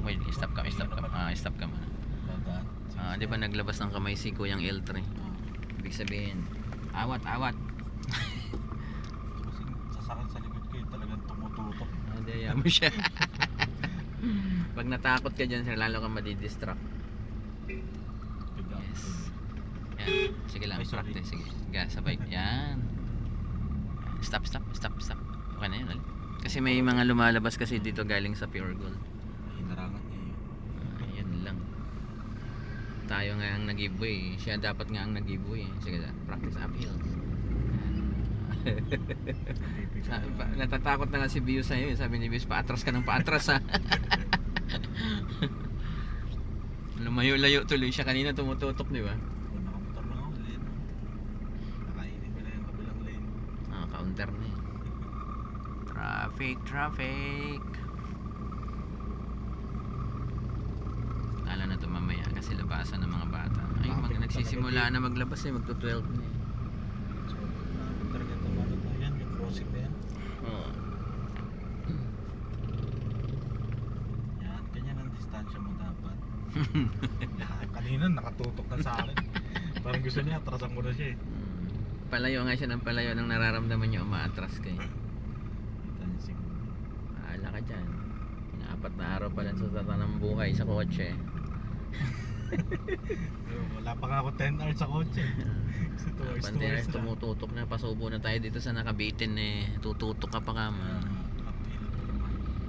Okay, stop ka, stop ka. Ah, stop ka muna. Ah, di ba naglabas ng kamay si Kuyang L3? Ah. Ibig sabihin, awat, awat. Kasi sasakit sa likod ko eh, talagang tumututok. Ah, daya mo siya. Pag natakot ka dyan, sir, lalo kang madidistract. Bigla. Yes. Yan. Sige lang, Ay, sorry. practice. Sige. Ga, sabay. Yan. Stop, stop, stop, stop. Okay na yun. ulit. Kasi may mga lumalabas kasi dito galing sa Pure Gold. Hinarangan niya eh. Ah, yun lang. Tayo nga ang nag-giveaway. Siya dapat nga ang nag-giveaway. Sige, practice uphill. Natatakot na nga si Bio sa'yo. eh. Sabi ni Bio, paatras ka ng paatras ha. Lumayo-layo tuloy siya. Kanina tumututok, di ba? Nakamotor lang ako, lane. Nakainit ko na yung kabilang lane. Ah, counter na eh. Traffic, traffic. Lalo na to mamaya kasi labasan ng mga bata. Ay, mag nagsisimula na maglabas eh. Magto 12 na eh. Talaga ano to. Yan, yung crossing na yan. Oo. Yan, ganyan ang distansya mo dapat. Yan, kanina nakatutok na sa akin. Parang gusto niya, atrasan ko na siya eh. Mm. Palayo nga siya ng palayo nang nararamdaman niya umaatras ka eh. Kita niya siguro. Maala ka dyan. Apat na araw pa lang sa tata ng buhay sa kotse. Wala pa nga ako 10 hours sa kotse. Kasi 2 hours, 2 Panteras hours na. tumututok na. Pasubo na tayo dito sa nakabitin eh. Tututok ka pa ka man.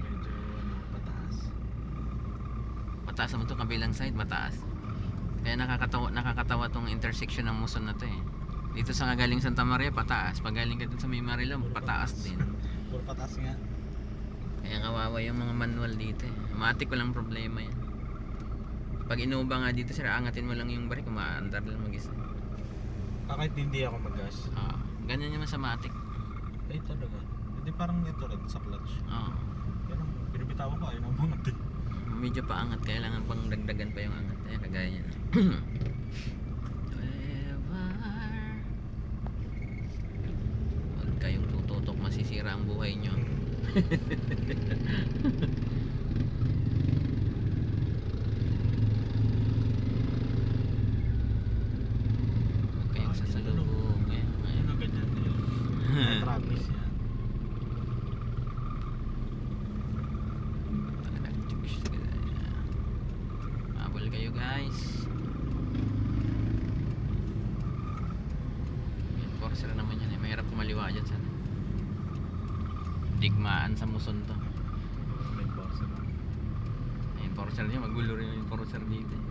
Medyo ano, pataas. Mataas naman to kabilang side, mataas. Kaya nakakatawa, nakakatawa tong intersection ng Muson na to eh. Dito sa galing Santa Maria, pataas. Pag galing ka dun sa pataas pataas. din. Puro pataas nga. Kaya kawawa yung mga manual dito eh. Matik walang problema yan. Pag inuba nga dito, sir, angatin mo lang yung brake, umaandar lang mag-isa. Ah, kahit hindi ako mag-gas. Ah, ganyan naman sa Matic. Ay talaga. Hindi parang ito rin sa clutch. Oo. Pero binibitawan ko, ayaw bungat eh. medyo paangat, kailangan pang dagdagan pa yung angat. Ayan, kagaya yan. Huwag kayong tututok, masisira ang buhay nyo. Huwag kayong sasalubong. Ayan, Ayun ayan. ang ganyan nila. Ay, Travis yan. Talaga, chicks. Habol kayo guys. Corsair naman yan eh. Mahirap kumaliwa dyan sana. Digmaan sa muson to. May. Ayun, Corsair niya. Magulo rin yung Corsair dito. eh.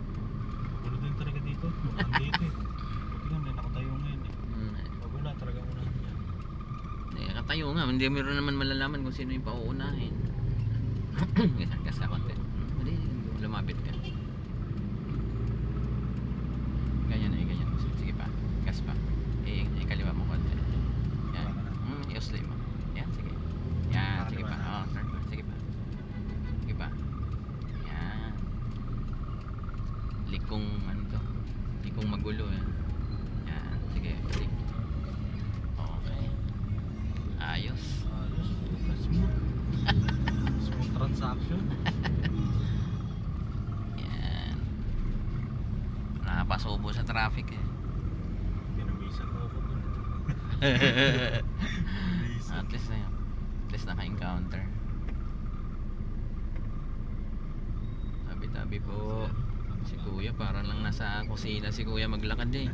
Gulo din talaga dito. Dito eh. Buti nga may nakatayo ngayon eh. Wala talaga unahan niya. Eh, katayo nga. Hindi mo rin naman malalaman kung sino yung pauunahin. Gas, gas ka konti. Lumapit ka. Ganyan eh, ganyan. Sige pa. Gas pa. Eh, eh kaliwa mo konti. Yan. Wala na. Hmm, i-slay mo. Yan, sige. Yan, sige pa. Nakaliwa na. Oo, turn pa. Sige pa. Sige pa. Yan. Likong, ano to? Likong magulo eh. Yan, sige. Sige. Okay. Ayos. Ayos. Smooth. Smooth transaction. Yan. Nakapasubo sa traffic eh. Pinamisan ko ako. At least na yun. At least naka-encounter. Tabi-tabi po. Si kuya parang lang nasa kusina si kuya maglakad eh.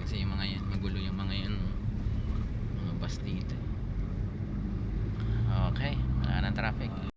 Kasi yung mga yan, magulo yung mga yan. Mga bus dito. Okay, wala traffic.